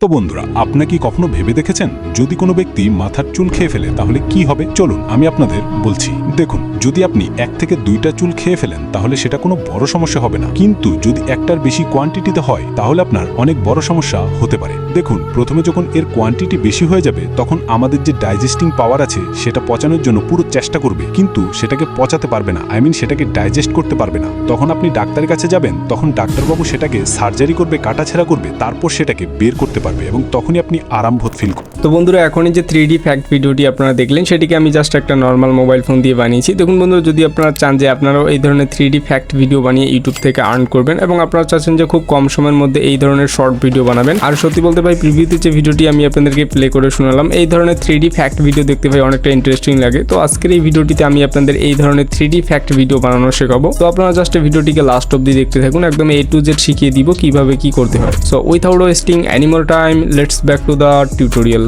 তো বন্ধুরা আপনারা কি কখনো ভেবে দেখেছেন? যদি কোনো ব্যক্তি মাথার চুল খেয়ে ফেলে, তাহলে কি হবে? চলুন, আমি আপনাদের বলছি। দেখুন, যদি আপনি এক থেকে দুইটা চুল খেয়ে ফেলেন, তাহলে সেটা কোনো বড় সমস্যা হবে না। কিন্তু যদি একটার বেশি কোয়ান্টিটিতে হয়, তাহলে আপনার অনেক বড় সমস্যা হতে পারে। দেখুন, প্রথমে যখন এর কোয়ান্টিটি বেশি হয়ে যাবে, তখন আমাদের যে ডাইজেস্টিং পাওয়ার আছে, সেটা পচানোর জন্য পুরো চেষ্টা করবে। কিন্তু সেটাকে পচাতে পারবে না। আই মিন সেটাকে ডাইজেস্ট করতে পারবে না। তখন আপনি ডাক্তারের কাছে যাবেন, তখন ডাক্তারবাবু সেটাকে সার্জারি করবে, কাটাছেড়া করবে, তারপর সেটাকে বের করতে পারবে এবং তখনই আপনি আরামবোধ ফিল করবেন তো বন্ধুরা, এখনই যে থ্রি ডি ফ্যাক্ট ভিডিওটি আপনারা দেখলেন, সেটিকে আমি জাস্ট একটা নর্মাল মোবাইল ফোন দিয়ে বানিয়েছি। দেখুন বন্ধুরা, যদি আপনারা চান যে আপনারাও এই ধরনের থ্রি ডি ফ্যাক্ট ভিডিও বানিয়ে ইউটিউব থেকে আর্ন করবেন, এবং আপনারা চাচ্ছেন যে খুব কম সময়ের মধ্যে এই ধরনের শর্ট ভিডিও বানাবেন। আর সত্যি বলতে ভাই প্রিভিউতে যে ভিডিওটি আমি আপনাদেরকে প্লে করে শোনালাম, এই ধরনের থ্রি ডি ফ্যাক্ট ভিডিও দেখতে ভাই অনেকটা ইন্টারেস্টিং লাগে। তো আজকের এই ভিডিওটিতে আমি আপনাদের এই ধরনের থ্রি ডি ফ্যাক্ট ভিডিও বানানো শেখাবো। তো আপনারা জাস্ট ভিডিওটিকে লাস্ট অব্দি দেখতে থাকুন, একদম এ টু জেড শিখিয়ে দিব কীভাবে কি করতে হয়। So without wasting animal time let's back to the tutorial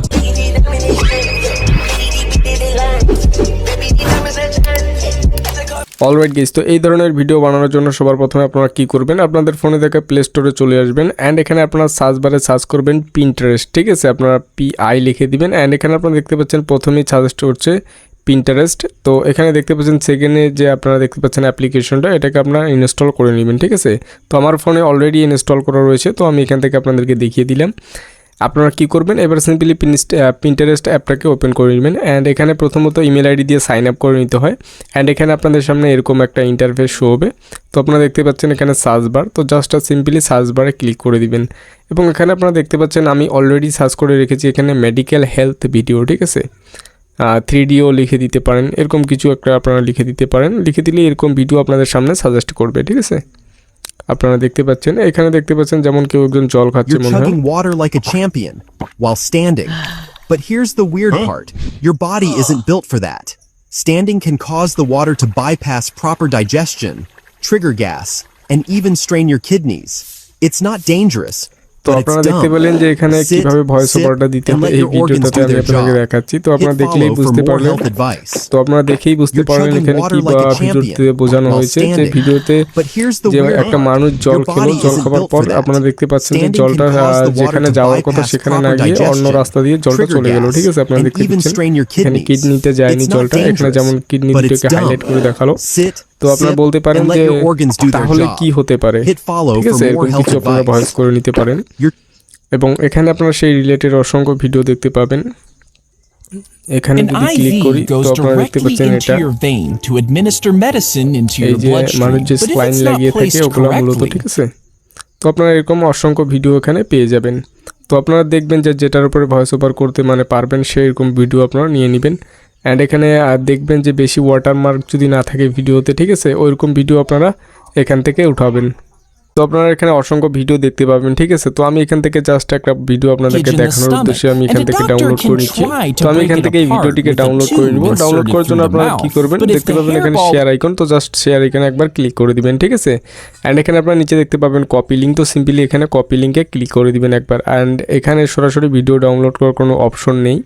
alright guys তো এই ধরনের ভিডিও বানানোর জন্য সবার প্রথমে আপনারা কি করবেন? আপনাদের ফোনে থেকে প্লে স্টোরে চলে আসবেন অ্যান্ড এখানে আপনারা সার্চ বারে সার্চ করবেন পিন্টারেস্ট ঠিক আছে? আপনারা পি আই লিখে দিবেন অ্যান্ড এখানে আপনারা দেখতে পাচ্ছেন প্রথমেই সাজেস্ট করছে পিন্টারেস্ট তো এখানে দেখতে পাচ্ছেন সেকেন্ডে যে আপনারা দেখতে পাচ্ছেন অ্যাপ্লিকেশনটা এটাকে আপনারা ইনস্টল করে নেবেন, ঠিক আছে? তো আমার ফোনে অলরেডি ইনস্টল করা রয়েছে, তো আমি এখান থেকে আপনাদেরকে দেখিয়ে দিলাম। আপনারা কি করবেন? এবার সিম্পলি প্রিন্টারেস্ট অ্যাপটাকে ওপেন করে নেবেন অ্যান্ড এখানে প্রথমত ইমেল আইডি দিয়ে সাইন আপ করে নিতে হয় অ্যান্ড এখানে আপনাদের সামনে এরকম একটা ইন্টারফেস শো হবে। তো আপনারা দেখতে পাচ্ছেন এখানে সার্চ বার তো জাস্ট সিম্পলি সার্চ বারে ক্লিক করে দিবেন। এবং এখানে আপনারা দেখতে পাচ্ছেন আমি অলরেডি সার্চ করে রেখেছি এখানে মেডিকেল হেলথ ভিডিও ঠিক আছে? থ্রি ডিও লিখে দিতে পারেন, এরকম কিছু একটা আপনারা লিখে দিতে পারেন। লিখে দিলে এরকম ভিডিও আপনাদের সামনে সাজেস্ট করবে, ঠিক আছে? আপনারা দেখতে পাচ্ছেন এখানে দেখতে পাচ্ছেন যেমন কেউ একজন জল খাচ্ছে You're মনে হয় chugging water like a champion while standing. But here's the weird part your body isn't built for that. Standing can cause the water to bypass proper digestion, trigger gas, and even strain your kidneys. It's not dangerous. তো আপনারা দেখতে পেলেন যে এখানে কীভাবে voice ওভারটা দিতে হবে। এই ভিডিওটাতে আমি আপনাদের দেখাচ্ছি। তো আপনারা দেখলেই বুঝতে পারলেন। তো আপনারা দেখেই বুঝতে পারলেন এখানে কি ভিডিওতে বোঝানো হয়েছে যে ভিডিওতে যে একটা মানুষ জল খেলো জল খাবার পর আপনারা দেখতে পাচ্ছেন যে জলটা হ্যাঁ, যেখানে যাওয়ার কথা সেখানে না গিয়ে অন্য রাস্তা দিয়ে জলটা চলে গেলো ঠিক আছে? আপনারা দেখতে পাচ্ছেন? এখানে কিডনিতে যায়নি জলটা এখানে যেমন কিডনিটাকে হাইলাইট করে দেখাল। তো আপনারা বলতে পারেন যে তাহলে কি হতে পারে? ঠিক আছে এরকম কিছু আপনারা ভয়েস করে নিতে পারেন। এবং এখানে আপনারা সেই রিলেটেড অসংখ্য ভিডিও দেখতে পাবেন। এখানে যদি ক্লিক করি তো আপনারা দেখতে পাচ্ছেন এটা। এই যে মানুষ যে not লাগিয়ে থাকে ওগুলো মূলত ঠিক আছে? তো আপনারা এরকম অসংখ্য ভিডিও এখানে পেয়ে যাবেন। তো আপনারা দেখবেন যে যেটার উপরে ভয়েস ওভার করতে মানে পারবেন সেই রকম ভিডিও আপনারা নিয়ে নেবেন। অ্যান্ড এখানে দেখবেন যে বেশি ওয়াটারমার্ক যদি না থাকে ভিডিওতে, ঠিক আছে? ওইরকম ভিডিও আপনারা এখান থেকে উঠাবেন। তো আপনারা এখানে অসংখ্য ভিডিও দেখতে পাবেন ঠিক আছে? তো আমি এখান থেকে জাস্ট একটা ভিডিও আপনাদেরকে দেখানোর উদ্দেশ্যে আমি এখান থেকে ডাউনলোড করে নিচ্ছি। তো আমি এখান থেকে এই ভিডিওটিকে ডাউনলোড করে নিব। ডাউনলোড করার জন্য আপনারা কি করবেন? দেখতে পাবেন এখানে শেয়ার আইকন তো জাস্ট শেয়ার আইকনে একবার ক্লিক করে দিবেন ঠিক আছে? অ্যান্ড এখানে আপনারা নিচে দেখতে পাবেন কপি লিঙ্ক তো সিম্পলি এখানে কপি লিঙ্কে ক্লিক করে দিবেন একবার। অ্যান্ড এখানে সরাসরি ভিডিও ডাউনলোড করার কোনো অপশন নেই।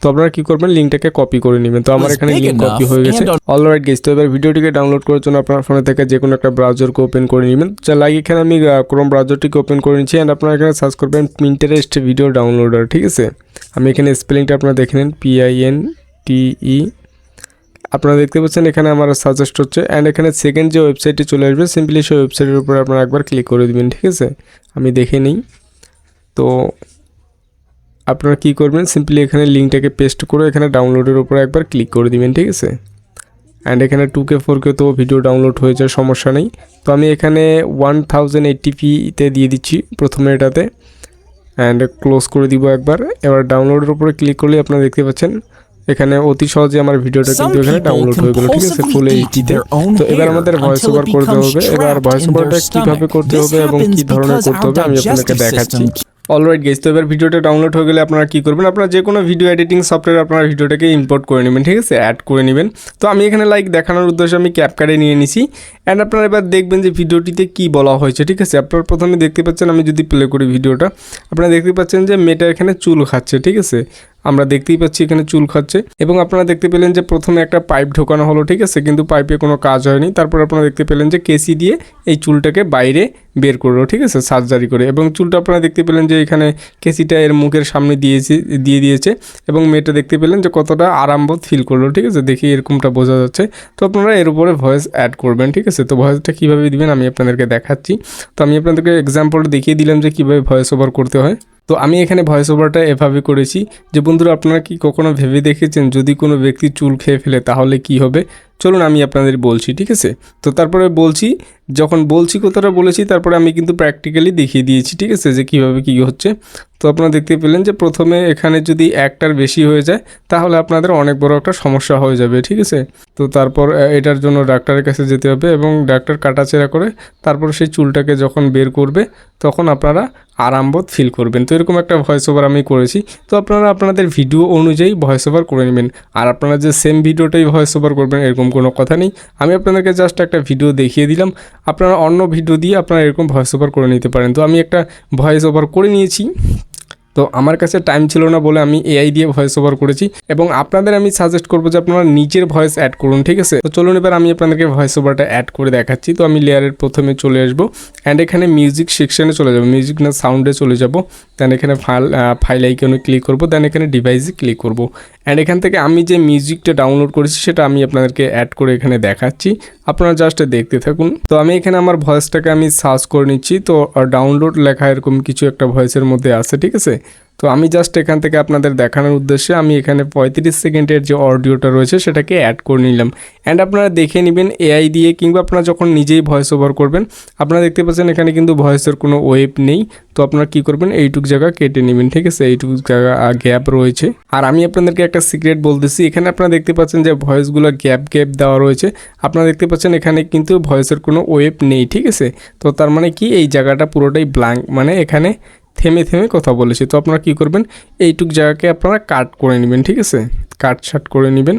তো আপনারা কি করবেন? লিঙ্কটাকে কপি করে নেবেন। তো আমার এখানে লিঙ্ক কপি হয়ে গেছে। অলরাইট গেছে তো এবার ভিডিওটিকে ডাউনলোড করার জন্য আপনার ফোনে থেকে যে কোনো একটা ব্রাউজারকে ওপেন করে নেবেন। তো লাইক এখানে আমি ক্রোম ব্রাউজারটিকে ওপেন করে নিচ্ছি অ্যান্ড আপনারা এখানে সার্চ করবেন পিন্টারেস্ট ভিডিও ডাউনলোডার ঠিক আছে? আমি এখানে স্পেলিংটা আপনারা দেখে নিন পিআইএন টিই আপনারা দেখতে পাচ্ছেন এখানে আমার সাজেস্ট হচ্ছে অ্যান্ড এখানে সেকেন্ড যে ওয়েবসাইটটি চলে আসবে সিম্পলি সেই ওয়েবসাইটের উপরে আপনারা একবার ক্লিক করে দিবেন, ঠিক আছে? আমি দেখে নিই। তো আপনারা কি করবেন সিম্পলি এখানে লিঙ্কটাকে পেস্ট করে এখানে ডাউনলোডের উপরে একবার ক্লিক করে দিবেন, ঠিক আছে? অ্যান্ড এখানে টু কে ফোর কে তো ভিডিও ডাউনলোড হয়ে যায় সমস্যা নেই। তো আমি এখানে ওয়ান থাউজেন্ড এইটিপিতে দিয়ে দিচ্ছি প্রথমে এটাতে। অ্যান্ড ক্লোজ করে দিব একবার। এবার ডাউনলোডের উপরে ক্লিক করলে আপনারা দেখতে পাচ্ছেন এখানে অতি সহজে আমার ভিডিওটা কিন্তু এখানে ডাউনলোড হয়ে গেল ঠিক আছে? ফুল eat এইচডিতে তো এবার আমাদের ভয়েস ওভার করতে হবে। এবার ভয়েস ওভারটা কীভাবে করতে হবে এবং কি ধরনের করতে হবে আমি আপনাদেরকে digestive দেখাচ্ছি। অলরাইট গেস তো এবার ভিডিওটা ডাউনলোড হয়ে গেলে আপনারা কি করবেন? আপনারা যে কোনো ভিডিও এডিটিং সফটওয়্যার আপনারা ভিডিওটাকে ইম্পোর্ট করে নেবেন, ঠিক আছে? অ্যাড করে নেবেন। তো আমি এখানে লাইক দেখানোর উদ্দেশ্যে আমি ক্যাপকার্ডে নিয়ে নিছি। অ্যান্ড আপনারা এবার দেখবেন যে ভিডিওটিতে কি বলা হয়েছে, ঠিক আছে? আপনারা প্রথমে দেখতে পাচ্ছেন আমি যদি প্লে করি ভিডিওটা, আপনারা দেখতে পাচ্ছেন যে মেয়েটা এখানে চুল খাচ্ছে, ঠিক আছে? আমরা দেখতেই পাচ্ছি এখানে চুল খাচ্ছে। এবং আপনারা দেখতে পেলেন যে প্রথমে একটা পাইপ ঢোকানো হলো, ঠিক আছে? কিন্তু পাইপে কোনো কাজ হয়নি। তারপর আপনারা দেখতে পেলেন যে কেসি দিয়ে এই চুলটাকে বাইরে বের করল, ঠিক আছে? সার্জারি করে। এবং চুলটা আপনারা দেখতে পেলেন যে এখানে কেসিটা এর মুখের সামনে দিয়েছে, দিয়ে দিয়েছে। এবং মেয়েটা দেখতে পেলেন যে কতটা আরামবোধ ফিল করল, ঠিক আছে? দেখি এরকমটা বোঝা যাচ্ছে। তো আপনারা এর উপরে ভয়েস অ্যাড করবেন, ঠিক আছে? তো ভয়েসটা কীভাবে দিবেন আমি আপনাদেরকে দেখাচ্ছি। তো আমি আপনাদেরকে এক্সাম্পল দেখিয়ে দিলাম যে কীভাবে ভয়েস ওভার করতে হয়। তো আমি এখানে ভয়েস ওভারটা এভাবে করেছি যে, বন্ধুরা, আপনারা কি কখনো ভেবে দেখেছেন যদি কোনো ব্যক্তি চুল খেয়ে ফেলে তাহলে কি হবে? চলুন আমি আপনাদের বলছি, ঠিক আছে? তো তারপরে বলছি, যখন বলছি কথাটা বলেছি, তারপরে আমি কিন্তু প্র্যাকটিক্যালি দেখিয়ে দিয়েছি, ঠিক আছে, যে কীভাবে কী হচ্ছে। তো আপনারা দেখতে পেলেন যে, প্রথমে এখানে যদি একটার বেশি হয়ে যায়, তাহলে আপনাদের অনেক বড় একটা সমস্যা হয়ে যাবে, ঠিক আছে? তো তারপর এটার জন্য ডাক্তারের কাছে যেতে হবে এবং ডাক্তার কাটাচেরা করে তারপর সেই চুলটাকে যখন বের করবে, তখন আপনারা আরামবোধ ফিল করবেন। তো এরকম একটা ভয়েস ওভার আমি করেছি। তো আপনারা আপনাদের ভিডিও অনুযায়ী ভয়েস ওভার করে নেবেন। আর আপনারা যে সেম ভিডিওটাই ভয়েস ওভার করবেন, এরকম কোনো কথা নেই। আমি আপনাদেরকে জাস্ট একটা ভিডিও দেখিয়ে দিলাম। আপনারা অন্য ভিডিও দিয়ে আপনারা এরকম ভয়েস ওভার করে নিতে পারেন। তো আমি একটা ভয়েস ওভার করে নিয়েছি। তো আমার কাছে টাইম ছিল না বলে আমি এআই দিয়ে ভয়েস ওভার করেছি এবং আপনাদের আমি সাজেস্ট করব যে আপনারা নিজের ভয়েস অ্যাড করুন, ঠিক আছে? তো চলুন এবার আমি আপনাদেরকে ভয়েস ওভারটা অ্যাড করে দেখাচ্ছি। তো আমি লেয়ারের প্রথমে চলে আসব অ্যান্ড এখানে মিউজিক সেকশানে চলে যাব। মিউজিক না সাউন্ডে চলে যাব। দেন এখানে ফাইল ফাইল আইকনে ক্লিক করব। দেন এখানে ডিভাইসে ক্লিক করব। অ্যান্ড এখান থেকে আমি যে মিউজিকটা ডাউনলোড করেছি, সেটা আমি আপনাদেরকে অ্যাড করে এখানে দেখাচ্ছি। আপনারা জাস্ট দেখতে থাকুন। তো আমি এখানে আমার ভয়েসটাকে আমি সার্চ করে নিচ্ছি। তো ডাউনলোড লেখা এরকম কিছু একটা ভয়েসের মধ্যে আছে, ঠিক আছে? তো আমি জাস্ট এখান থেকে আপনাদের দেখানোর উদ্দেশ্যে আমি এখানে পঁয়ত্রিশ সেকেন্ডের যে অডিওটা রয়েছে সেটাকে অ্যাড করে নিলাম। অ্যান্ড আপনারা দেখে নেবেন এআই দিয়ে কিংবা আপনারা যখন নিজেই ভয়েস ওভার করবেন, আপনারা দেখতে পাচ্ছেন এখানে কিন্তু ভয়েসের কোনো ওয়েব নেই। তো আপনারা কী করবেন? এইটুক জায়গা কেটে নেবেন, ঠিক আছে? এইটুক জায়গা গ্যাপ রয়েছে। আর আমি আপনাদেরকে একটা সিক্রেট বলতেছি, এখানে আপনারা দেখতে পাচ্ছেন যে ভয়েসগুলো গ্যাপ গ্যাপ দেওয়া রয়েছে। আপনারা দেখতে পাচ্ছেন এখানে কিন্তু ভয়েসের কোনো ওয়েব নেই, ঠিক আছে? তো তার মানে কি? এই জায়গাটা পুরোটাই ব্ল্যাঙ্ক মানে এখানে থেমে থেমে কথা বলেছি। তো আপনারা কি করবেন? এইটুক জায়গাকে আপনারা কাট করে নেবেন, ঠিক আছে? কাট ছাট করে নেবেন।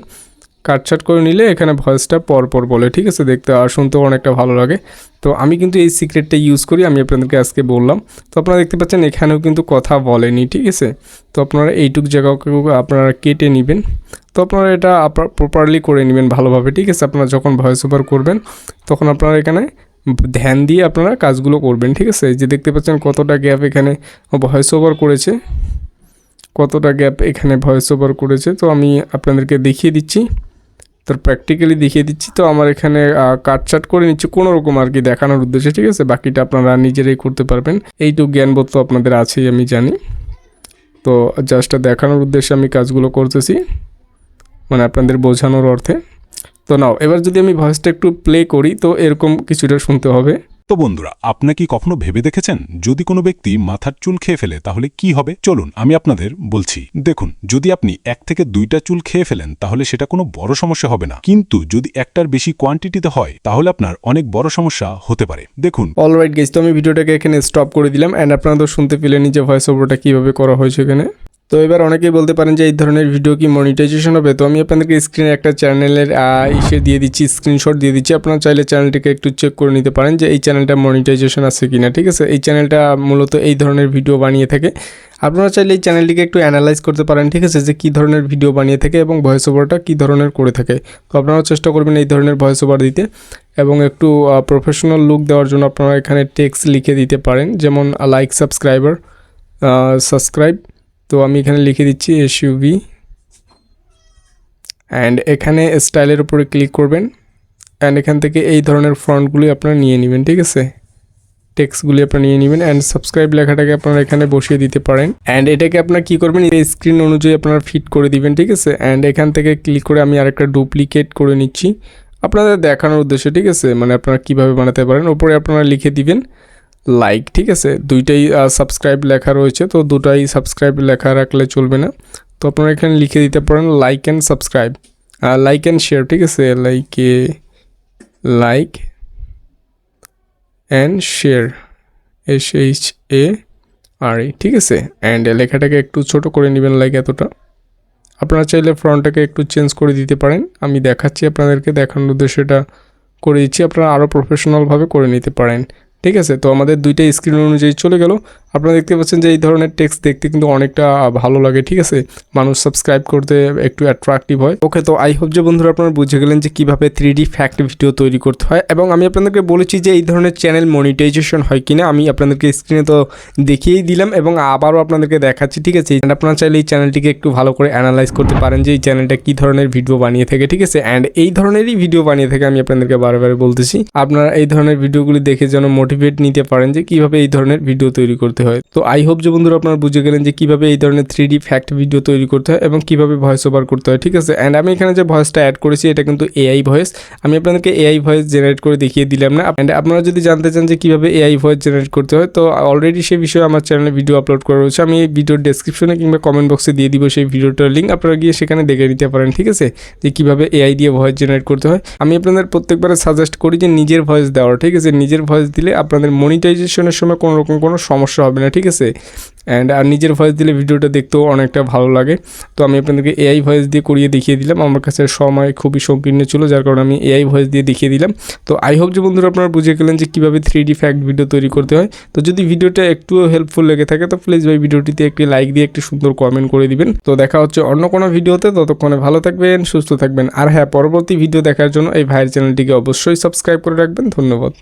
কাটছাট করে নিলে এখানে ভয়েসটা পর পর বলে, ঠিক আছে? দেখতে আর শুনতেও অনেকটা ভালো লাগে। তো আমি কিন্তু এই সিক্রেটটা ইউজ করি, আমি আপনাদেরকে আজকে বললাম। তো আপনারা দেখতে পাচ্ছেন এখানেও কিন্তু কথা বলেনি, ঠিক আছে? তো আপনারা এইটুক জায়গাকেও আপনারা কেটে নেবেন। তো আপনারা এটা প্রপারলি করে নেবেন ভালোভাবে, ঠিক আছে? আপনারা যখন ভয়েস ওভার করবেন, তখন আপনারা এখানে ধ্যান দিয়ে আপনারা কাজগুলো করবেন, ঠিক আছে? যে দেখতে পাচ্ছেন কতটা গ্যাপ এখানে ভয়েস ওভার করেছে। কতটা গ্যাপ এখানে ভয়েস ওভার করেছে। তো আমি আপনাদেরকে দেখিয়ে দিচ্ছি। তোর প্র্যাকটিক্যালি দেখিয়ে দিচ্ছি। তো আমার এখানে কাটচাট করে নিচ্ছি কোনো রকম আর কি দেখানোর উদ্দেশ্যে, ঠিক আছে? বাকিটা আপনারা নিজেরাই করতে পারবেন। এইটুকু জ্ঞানবোধ তো আপনাদের আছেই, আমি জানি। তো জাস্ট দেখানোর উদ্দেশ্যে আমি কাজগুলো করতেছি। মানে আপনাদের বোঝানোর অর্থে। তো নাও এবার যদি আমি ভয়েসটা একটু প্লে করি তো এরকম কিছুটা শুনতে হবে। তো বন্ধুরা আপনি কি কখনো ভেবে দেখেছেন? যদি কোনো ব্যক্তি মাথার চুল খেয়ে ফেলে তাহলে কি হবে? চলুন আমি আপনাদের বলছি। দেখুন যদি আপনি এক থেকে দুইটা চুল খেয়ে ফেলেন তাহলে সেটা কোনো বড় সমস্যা হবে না। কিন্তু যদি একটার বেশি কোয়ান্টিটিতে হয় তাহলে আপনার অনেক বড় সমস্যা হতে পারে। দেখুন। অলরাইট গেস তো আমি ভিডিওটাকে এখানে স্টপ করে দিলাম অ্যান্ড আপনারা তো শুনতে পেলেন যে ভয়েস ওভারটা কীভাবে করা হয়েছে এখানে। তো এবার অনেকেই বলতে পারেন যে এই ধরনের ভিডিও কি মনিটাইজেশন হবে? তো আমি আপনাদেরকে স্ক্রিনে একটা চ্যানেলের ইসে দিয়ে দিচ্ছি স্ক্রিনশট দিয়ে দিচ্ছি। আপনারা চাইলে চ্যানেলটিকে একটু চেক করে নিতে পারেন যে এই চ্যানেলটা মনিটাইজেশন আছে কি না ঠিক আছে? এই চ্যানেলটা মূলত এই ধরনের ভিডিও বানিয়ে থাকে। আপনারা চাইলে এই চ্যানেলটিকে একটু অ্যানালাইজ করতে পারেন, ঠিক আছে? যে কী ধরনের ভিডিও বানিয়ে থাকে এবং ভয়েস ওভারটা কী ধরনের করে থাকে। তো আপনারাও চেষ্টা করবেন এই ধরনের ভয়েস ওভার দিতে এবং একটু প্রফেশনাল লুক দেওয়ার জন্য আপনারা এখানে টেক্সট লিখে দিতে পারেন। যেমন লাইক সাবস্ক্রাইবার সাবস্ক্রাইব তো আমি এখানে লিখে দিচ্ছি এস ইউভি অ্যান্ড এখানে স্টাইলের উপরে ক্লিক করবেন। অ্যান্ড এখান থেকে এই ধরনের ফ্রন্টগুলি আপনারা নিয়ে নেবেন, ঠিক আছে? টেক্সটগুলি আপনারা নিয়ে নেবেন অ্যান্ড সাবস্ক্রাইব লেখাটাকে আপনারা এখানে বসিয়ে দিতে পারেন। অ্যান্ড এটাকে আপনারা কী করবেন? এই স্ক্রিন অনুযায়ী আপনারা ফিট করে দিবেন, ঠিক আছে? অ্যান্ড এখান থেকে ক্লিক করে আমি আরেকটা ডুপ্লিকেট করে নিচ্ছি। আপনাদের দেখানোর উদ্দেশ্যে, ঠিক আছে? মানে আপনারা কীভাবে বানাতে পারেন? ওপরে আপনারা লিখে দিবেন লাইক ঠিক আছে? দুইটাই সাবস্ক্রাইব লেখা রয়েছে, তো দুটাই সাবস্ক্রাইব লেখা রাখলে চলবে না। তো আপনারা এখানে লিখে দিতে পারেন like and subscribe like and share ঠিক আছে? লাইকে like and share S H A R E ঠিক আছে? অ্যান্ড লেখাটাকে একটু ছোট করে নেবেন লাইক এতটা। আপনারা চাইলে ফ্রন্টটাকে একটু চেঞ্জ করে দিতে পারেন। আমি দেখাচ্ছি আপনাদেরকে, দেখানোর উদ্দেশ্যে এটা করে দিচ্ছি। আপনারা আরও প্রফেশনালভাবে করে নিতে পারেন। ঠিক আছে? তো আমাদের দুইটা স্ক্রিন অনুযায়ী চলে গেল। আপনারা দেখতে পাচ্ছেন যে এই ধরনের টেক্সট দেখতে কিন্তু অনেকটা ভালো লাগে, ঠিক আছে? মানুষ সাবস্ক্রাইব করতে একটু অ্যাট্রাকটিভ হয়। ওকে, তো আই হোপ যে বন্ধুরা আপনারা বুঝে গেলেন যে কীভাবে থ্রি ডি ফ্যাক্ট ভিডিও তৈরি করতে হয় এবং আমি আপনাদেরকে বলেছি যে এই ধরনের চ্যানেল মনিটাইজেশন হয় কিনা। আমি আপনাদেরকে স্ক্রিনে তো দেখিয়েই দিলাম এবং আবারও আপনাদেরকে দেখাচ্ছি, ঠিক আছে? And আপনারা চাইলে এই চ্যানেলটিকে একটু ভালো করে অ্যানালাইজ করতে পারেন যে এই চ্যানেলটা কী ধরনের ভিডিও বানিয়ে থাকে, ঠিক আছে? অ্যান্ড এই ধরনেরই ভিডিও বানিয়ে থাকে আমি আপনাদেরকে বারবার বলতেছি। আপনারা এই ধরনের ভিডিওগুলি দেখে যেন মোটিভেট নিতে পারেন যে কীভাবে এই ধরনের ভিডিও তৈরি করতে হয়। তো আই হোপ যে বন্ধুরা আপনারা বুঝে গেলেন যে কীভাবে এই ধরনের থ্রি ডি ফ্যাক্ট ভিডিও তৈরি করতে হয় এবং কীভাবে ভয়েস ওভার করতে হয়, ঠিক আছে? অ্যান্ড আমি এখানে যে ভয়েসটা অ্যাড করেছি, এটা কিন্তু এআই ভয়েস আমি আপনাদেরকে এআই ভয়েস জেনারেট করে দেখিয়ে দিলাম না। অ্যান্ড আপনারা যদি জানতে চান যে কীভাবে এআই ভয়েস জেনারেট করতে হয়, তো অলরেডি সেই বিষয়ে আমার চ্যানেলে ভিডিও আপলোড করা রয়েছে। আমি এই ভিডিওর ডেসক্রিপশনে কিংবা কমেন্ট বক্সে দিয়ে দিব সেই ভিডিওটার লিঙ্ক আপনারা গিয়ে সেখানে দেখে নিতে পারেন, ঠিক আছে? যে কীভাবে এআই দিয়ে ভয়েস জেনারেট করতে হয়। আমি আপনাদের প্রত্যেকবারে সাজেস্ট করি যে নিজের ভয়েস দেওয়ার ঠিক আছে? নিজের ভয়েস দিলে আপনাদের মনিটাইজেশনের সময় কোনো রকম কোনো সমস্যা হবে না, ঠিক আছে? অ্যান্ড আর নিজের ভয়েস দিলে ভিডিওটা দেখতেও অনেকটা ভালো লাগে। তো আমি আপনাদেরকে এআই ভয়েস দিয়ে করিয়ে দেখিয়ে দিলাম। আমার কাছে সময় খুবই সংকীর্ণ ছিল, যার কারণে আমি এআই ভয়েস দিয়ে দেখিয়ে দিলাম। তো আই হোপ যে বন্ধুরা আপনারা বুঝে গেলেন যে কীভাবে থ্রি ডি ফ্যাক্ট ভিডিও তৈরি করতে হয়। তো যদি ভিডিওটা একটুও হেল্পফুল লেগে থাকে, তো প্লিজ ভাই ভিডিওটিতে একটি লাইক দিয়ে একটি সুন্দর কমেন্ট করে দিবেন। তো দেখা হচ্ছে অন্য কোনো ভিডিওতে। ততক্ষণে ভালো থাকবেন, সুস্থ থাকবেন। আর হ্যাঁ পরবর্তী ভিডিও দেখার জন্য এই ভাইয়ের চ্যানেলটিকে অবশ্যই সাবস্ক্রাইব করে রাখবেন। ধন্যবাদ।